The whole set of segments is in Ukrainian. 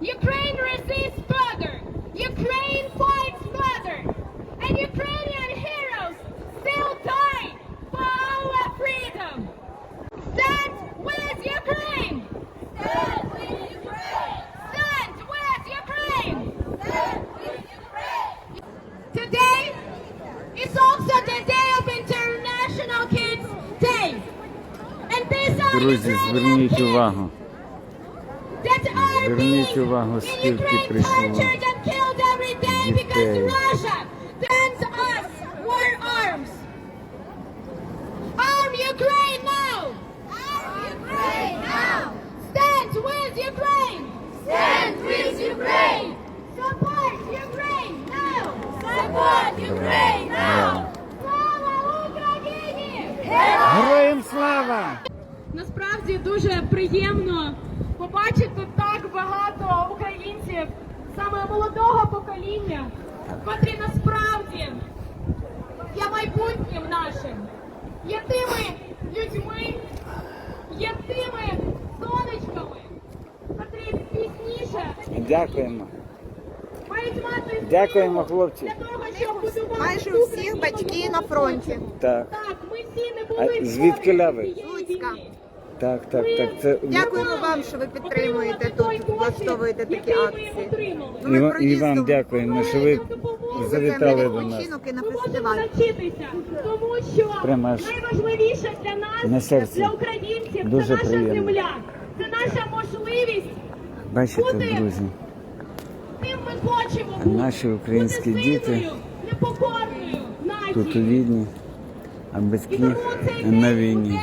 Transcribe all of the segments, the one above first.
Ukraine resists further. Ukraine fights further. And Ukrainian heroes still die for our freedom. Stand with Ukraine! Stand with Ukraine! Stand with Ukraine! Stand with Ukraine! Today is also the day of International Kids Day. And these are Друзі, Ukrainian зверніть kids увагу. Зверніть увагу, скільки прийшло дітей. Russia sends us war arms. Arm Ukraine now! Arm Ukraine now! Stand with Ukraine! Stand with Ukraine! Support Ukraine now! Support Ukraine now! Слава Україні! Героям слава! Насправді дуже приємно побачити саме молодого покоління, котрі насправді є майбутнім нашим, є тими людьми, є тими сонечками, котрі пізніше Дякуємо. мають мати Дякуємо, хлопці. для того, щоб будувати Майже у всіх батьки на фронті. Так, Так, ми всі не були А звідки ля ви? Луцька. Так, так, так. Це Дякуємо вам, що ви підтримуєте тут, влаштовуєте такі акції. І, ва- і вам дякуємо, що ви завітали до нас. відпочинок і на Ми можемо фестиваль. навчитися, тому що Прямо аж найважливіше для нас, на серці. для українців, Дуже це наша приємно. земля, це наша можливість. Бачите, Бути друзі, Ким ми хочемо бути. наші українські бути діти сильною, непокорною тут у Відні, а І батьки на війні. день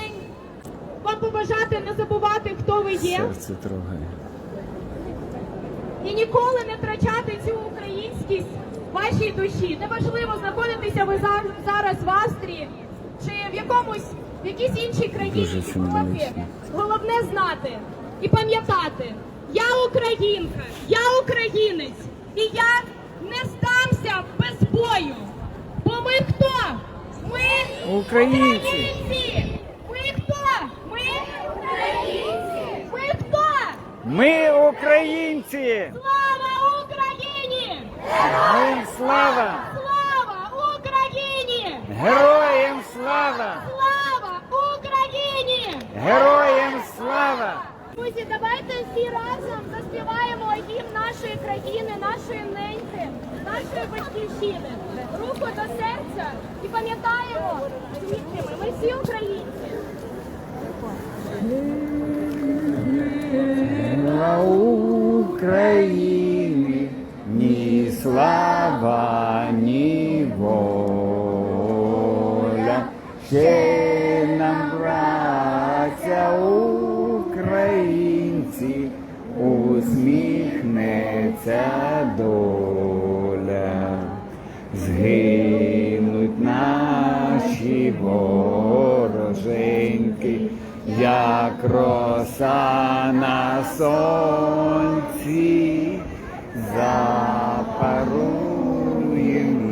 вам побажати не забувати, хто ви є. Серце трогає. і ніколи не втрачати цю українськість в вашій душі. Неважливо, знаходитеся ви зараз в Австрії чи в якомусь в якійсь іншій країні Європі. Головне знати і пам'ятати, я українка, я українець, і я не здамся без бою. Бо ми хто? Ми Українці. українці! Ми хто? Ми українці! Ми хто? Ми українці! Слава Україні! Героям слава! Слава Україні! Героям слава! Слава Україні! Героям слава! Друзі, давайте всі разом заспіваємо гімн нашої країни, нашої неньки, нашої батьківщини. Руку до серця і пам'ятаємо, звідки ми. Ми всі українці. Україні ні слава, ні воля. Ще нам, браття українці, усміхнеться доля. Згинуть наші вороженьки, як роса на сонці, запаруємо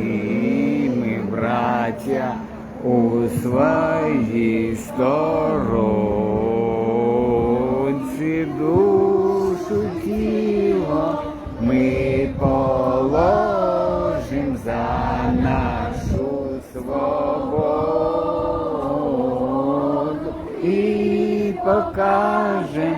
і ми, браття, у своїй сторонці. Душу тіло ми положим за нашу свободу. І покажем,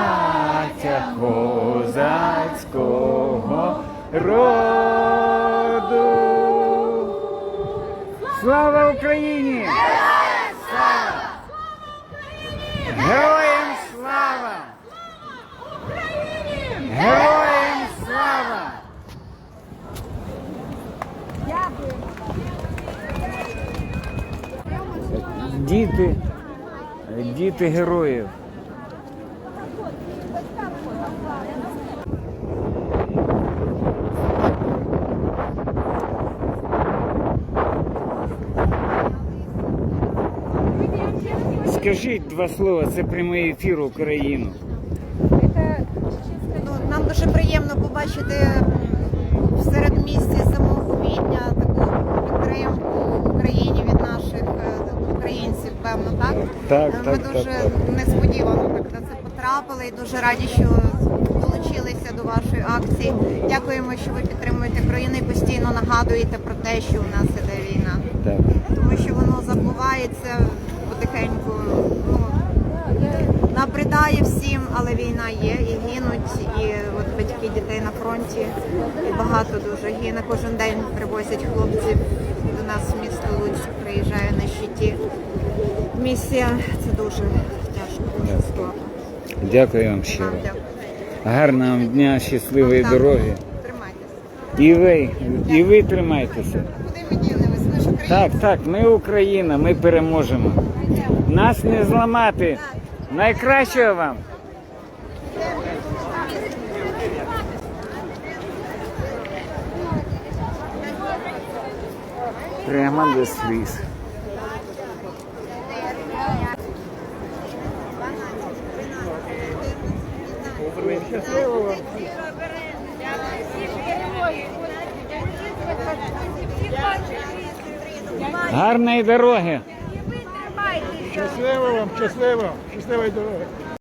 роду. Слава Україні! Героям слава! Україні! Героям слава! Діти, діти героїв. Скажіть два слова, це прямий ефір Україну. Ну, нам дуже приємно побачити в середмісті самого Відня таку підтримку Україні від наших е, українців, певно, так? Так, Ми так, дуже так, так. несподівано так на це потрапили і дуже раді, що долучилися до вашої акції. Дякуємо, що ви підтримуєте країну і постійно нагадуєте про те, що у нас іде війна. Так. Тому що воно забувається потихеньку. Ну, набридає всім, але війна є, і гинуть, і от батьки дітей на фронті, і багато дуже гине. Кожен день привозять хлопців до нас в місто Луцьк, приїжджає на щиті. Місія це дуже тяжко, дуже. Дякую вам щиро. Нам дякую. Гарного вам дня, щасливої дороги. Тримайтеся. І ви, і ви тримайтеся. Так, так, ми Україна, ми переможемо. Нас не зламати. Найкращого вам. Прямо до сліз. Гарної дороги. Щасливо вам, щасливо, щасливої дороги.